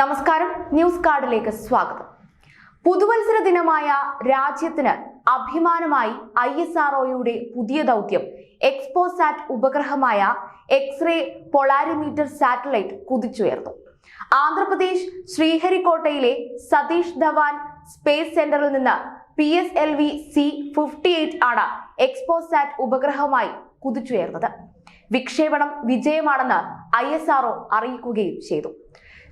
നമസ്കാരം. ന്യൂസ് കാർഡിലേക്ക് സ്വാഗതം. പുതുവത്സര ദിനമായ രാജ്യത്തിന് അഭിമാനമായി ഐ എസ് ആർ ഒയുടെ പുതിയ ദൗത്യം എക്സ്പോസാറ്റ് ഉപഗ്രഹമായ എക്സ്റേ പൊളാരിമീറ്റർ സാറ്റലൈറ്റ് കുതിച്ചുയർന്നു. ആന്ധ്രാപ്രദേശ് ശ്രീഹരിക്കോട്ടയിലെ സതീഷ് ധവാൻ സ്പേസ് സെന്ററിൽ നിന്ന് P S L V C fifty eight ആണ് എക്സ്പോസാറ്റ് ഉപഗ്രഹമായി കുതിച്ചുയർന്നത്. വിക്ഷേപണം വിജയമാണെന്ന് ഐ എസ് ആർഒ അറിയിക്കുകയും ചെയ്തു.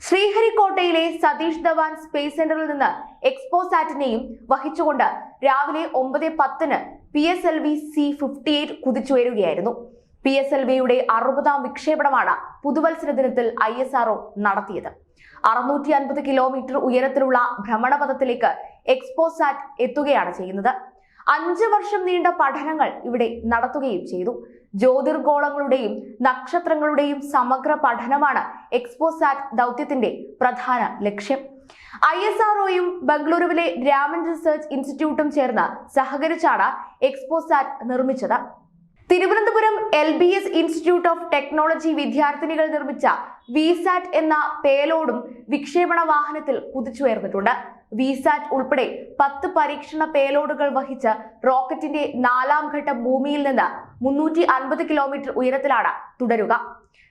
ശ്രീഹരിക്കോട്ടയിലെ സതീഷ് ധവാൻ സ്പേസ് സെന്ററിൽ നിന്ന് എക്സ്പോസാറ്റിനെയും വഹിച്ചുകൊണ്ട് രാവിലെ ഒമ്പത് പത്തിന് P S L V C fifty eight കുതിച്ചുയരുകയായിരുന്നു. P S L വിയുടെ അറുപതാം വിക്ഷേപണമാണ് പുതുവത്സര ദിനത്തിൽ ഐ എസ് ആർഒ നടത്തിയത്. അറുന്നൂറ്റി അൻപത് കിലോമീറ്റർ ഉയരത്തിലുള്ള ഭ്രമണപഥത്തിലേക്ക് എക്സ്പോസാറ്റ് എത്തുകയാണ് ചെയ്യുന്നത്. അഞ്ച് വർഷം നീണ്ട പഠനങ്ങൾ ഇവിടെ നടത്തുകയും ചെയ്തു. ജ്യോതിർഗോളങ്ങളുടെയും നക്ഷത്രങ്ങളുടെയും സമഗ്ര പഠനമാണ് എക്സ്പോസാറ്റ് ദൗത്യത്തിന്റെ പ്രധാന ലക്ഷ്യം. ഐ എസ് ആർഒയും ബംഗളൂരുവിലെ രാമൻ റിസർച്ച് ഇൻസ്റ്റിറ്റ്യൂട്ടും ചേർന്ന് സഹകരിച്ചാണ് എക്സ്പോസാറ്റ് നിർമ്മിച്ചത്. Thiruvananthapuram L B S institute of technology വിദ്യാർത്ഥിനികൾ നിർമ്മിച്ച വിസാറ്റ് എന്ന പേലോഡും വിക്ഷേപണ വാഹനത്തിൽ കുതിച്ചുയർന്നിട്ടുണ്ട്. വിസാറ്റ് ഉൾപ്പെടെ പത്ത് പരീക്ഷണ പേലോഡുകൾ വഹിച്ച റോക്കറ്റിന്റെ നാലാം ഘട്ടം ഭൂമിയിൽ നിന്ന് മുന്നൂറ്റി അൻപത് കിലോമീറ്റർ ഉയരത്തിലാണ് തുടരുക.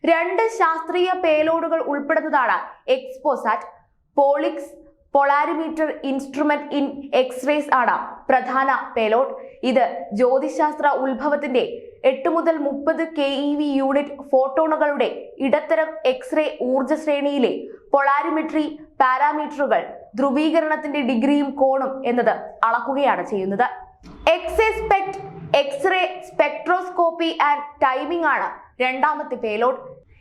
രണ്ട് ശാസ്ത്രീയ പേലോഡുകൾ ഉൾപ്പെടുന്നതാണ് XPoSat. POLIX polarimeter instrument in X-rays ആണ് പ്രധാന പേലോഡ്. ഇത് ജ്യോതിശാസ്ത്ര ഉത്ഭവത്തിന്റെ എട്ട് മുതൽ മുപ്പത് കെ ഇ വി യൂണിറ്റ് ഫോട്ടോണുകളുടെ ഇടത്തരം എക്സ്റേ ഊർജ ശ്രേണിയിലെ പൊളാരിമെട്രി പാരാമീറ്ററുകൾ ധ്രുവീകരണത്തിന്റെ ഡിഗ്രിയും കോണും എന്നത് അളക്കുകയാണ് ചെയ്യുന്നത്. XSPECT X-ray spectroscopy and timing ആണ് രണ്ടാമത്തെ പേലോഡ്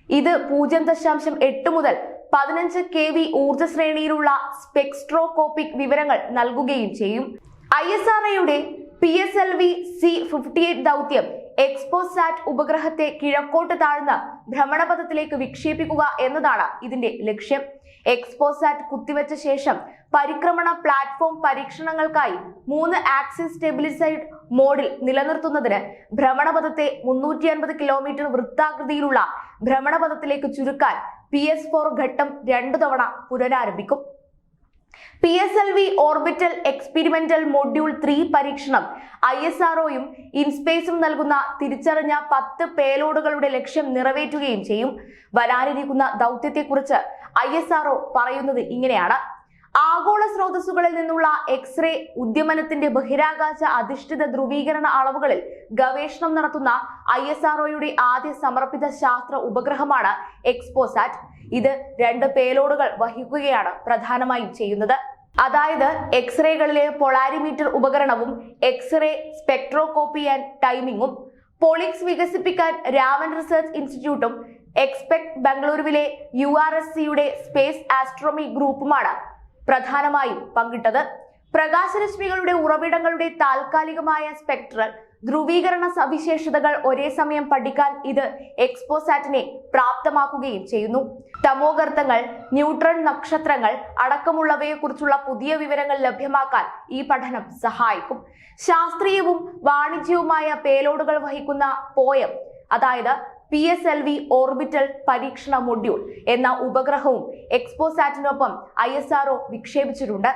ഇത് പൂജ്യം ദശാംശം എട്ട് മുതൽ പതിനഞ്ച് കെ വി ഊർജ ശ്രേണിയിലുള്ള സ്പെക്സ്ട്രോകോപ്പിക് വിവരങ്ങൾ നൽകുകയും ചെയ്യും. ഐ എസ് ആർ ഒയുടെ P S L V C fifty eight ദൗത്യം എക്സ്പോസാറ്റ് ഉപഗ്രഹത്തെ കിഴക്കോട്ട് താഴ്ന്ന് ഭ്രമണപഥത്തിലേക്ക് വിക്ഷേപിക്കുക എന്നതാണ് ഇതിന്റെ ലക്ഷ്യം. എക്സ്പോസാറ്റ് കുത്തിവെച്ച ശേഷം പരിക്രമണ പ്ലാറ്റ്ഫോം പരീക്ഷണങ്ങൾക്കായി മൂന്ന് ആക്സിസ് സ്റ്റെബിലിസൈഡ് മോഡിൽ നിലനിർത്തുന്നതിന് ഭ്രമണപഥത്തെ മുന്നൂറ്റി അൻപത് കിലോമീറ്റർ വൃത്താകൃതിയിലുള്ള ഭ്രമണപഥത്തിലേക്ക് ചുരുക്കാൻ പി എസ് ഫോർ ഘട്ടം രണ്ടു തവണ പുനരാരംഭിക്കും. P S L V orbital experimental module three പരീക്ഷണം. ഐ എസ് ആർഒയും ഇൻസ്പേസും നൽകുന്ന തിരിച്ചറിഞ്ഞ പത്ത് പേലോഡുകളുടെ ലക്ഷ്യം നിറവേറ്റുകയും ചെയ്യും. വരാനിരിക്കുന്ന ദൗത്യത്തെക്കുറിച്ച് ഐ എസ് ആർഒ പറയുന്നത് ഇങ്ങനെയാണ്. ആഗോള സ്രോതസ്സുകളിൽ നിന്നുള്ള എക്സ്റേ ഉദ്യമനത്തിന്റെ ബഹിരാകാശ അധിഷ്ഠിത ധ്രുവീകരണ അളവുകളിൽ ഗവേഷണം നടത്തുന്ന ഐ എസ് ആർഒയുടെ ആദ്യ സമർപ്പിത ശാസ്ത്ര ഉപഗ്രഹമാണ് എക്സ്പോസാറ്റ്. ഇത് രണ്ട് പേലോഡുകൾ വഹിക്കുകയാണ് പ്രധാനമായും ചെയ്യുന്നത്. അതായത് എക്സ്റേകളിലെ പൊളാരിമീറ്റർ ഉപകരണവും എക്സ്റേ സ്പെക്ട്രോകോപ്പി ആൻഡ് ടൈമിങ്ങും പോളിക്സ് വികസിപ്പിക്കാൻ രാമൻ റിസർച്ച് ഇൻസ്റ്റിറ്റ്യൂട്ടും എക്സ്പെക്ട് ബംഗളൂരുവിലെ യു ആർ എസ് സിയുടെ സ്പേസ് ആസ്ട്രോമി ഗ്രൂപ്പുമാണ് പ്രധാനമായും പങ്കിട്ടത് പ്രകാശരശ്മികളുടെ ഉറവിടങ്ങളുടെ താൽക്കാലികമായ സ്പെക്ട്രൽ ധ്രുവീകരണ സവിശേഷതകൾ ഒരേ സമയം പഠിക്കാൻ ഇത് എക്സ്പോസാറ്റിനെ പ്രാപ്തമാക്കുകയും ചെയ്യുന്നു. തമോഗർത്തങ്ങൾ ന്യൂട്രൺ നക്ഷത്രങ്ങൾ അടക്കമുള്ളവയെക്കുറിച്ചുള്ള പുതിയ വിവരങ്ങൾ ലഭ്യമാക്കാൻ ഈ പഠനം സഹായിക്കും. ശാസ്ത്രീയവും വാണിജ്യവുമായ പേലോഡുകൾ വഹിക്കുന്ന പോയം അതായത് P S L V orbital പരീക്ഷണ മൊഡ്യൂൾ എന്ന ഉപഗ്രഹവും എക്സ്പോസാറ്റിനൊപ്പം ഐ എസ് ആർഒ വിക്ഷേപിച്ചിട്ടുണ്ട്.